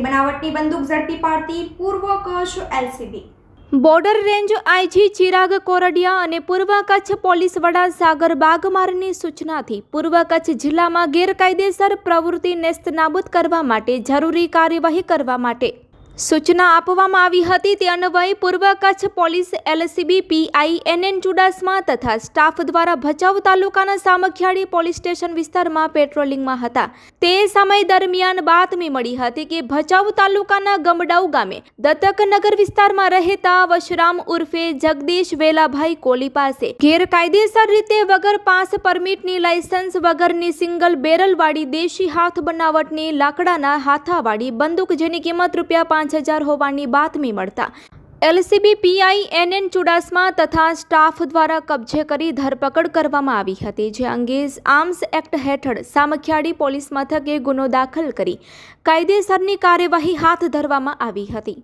બનાવટની બંદૂક ઝડપી પાડતી પૂર્વ Kutch LCB. Border range IG Chirag Kordiya અને પૂર્વ કચ્છ પોલીસ વડા સાગર બાગમારની સૂચનાથી પૂર્વ કચ્છ જિલ્લામાં ગેરકાયદેસર પ્રવૃત્તિ નેસ્તનાબૂદ કરવા માટે જરૂરી કાર્યવાહી કરવા માટે સૂચના આપવામાં આવી હતી તે અન્વયે પૂર્વ Kutch police LCB PI N N Chudasama તથા સ્ટાફ દ્વારા ભચાઉ તાલુકાના સામખિયાળી પોલીસ સ્ટેશન વિસ્તારમાં પેટ્રોલિંગમાં હતા. તે સમય દરમિયાન બાતમી મળી હતી કે ભચાઉ તાલુકાના ગમડાઉ ગામે દત્તકનગર વિસ્તારમાં રહેતા વશરામ ઉર્ફે જગદીશ વેલાભાઈ કોલી પાસે ગેરકાયદેસર રીતે વગર પાસ પરમિટની લાયસન્સ વગરની સિંગલ બેરલવાળી દેશી હાથ બનાવટની લાકડાના હાથાવાળી બંદૂક જેની કિંમત રૂપિયા પાંચ હજાર હોવાની બાતમી મળતા. એલસીબી, પીઆઈ, એનએન ચુડાસમા તથા સ્ટાફ દ્વારા કબજે કરી ધરપકડ કરવામાં આવી હતી, જે અંગે આર્મ્સ એક્ટ હેઠળ સામખિયાળી પોલીસ મથકે ગુનો દાખલ કરી કાયદેસરની કાર્યવાહી હાથ ધરવામાં આવી હતી.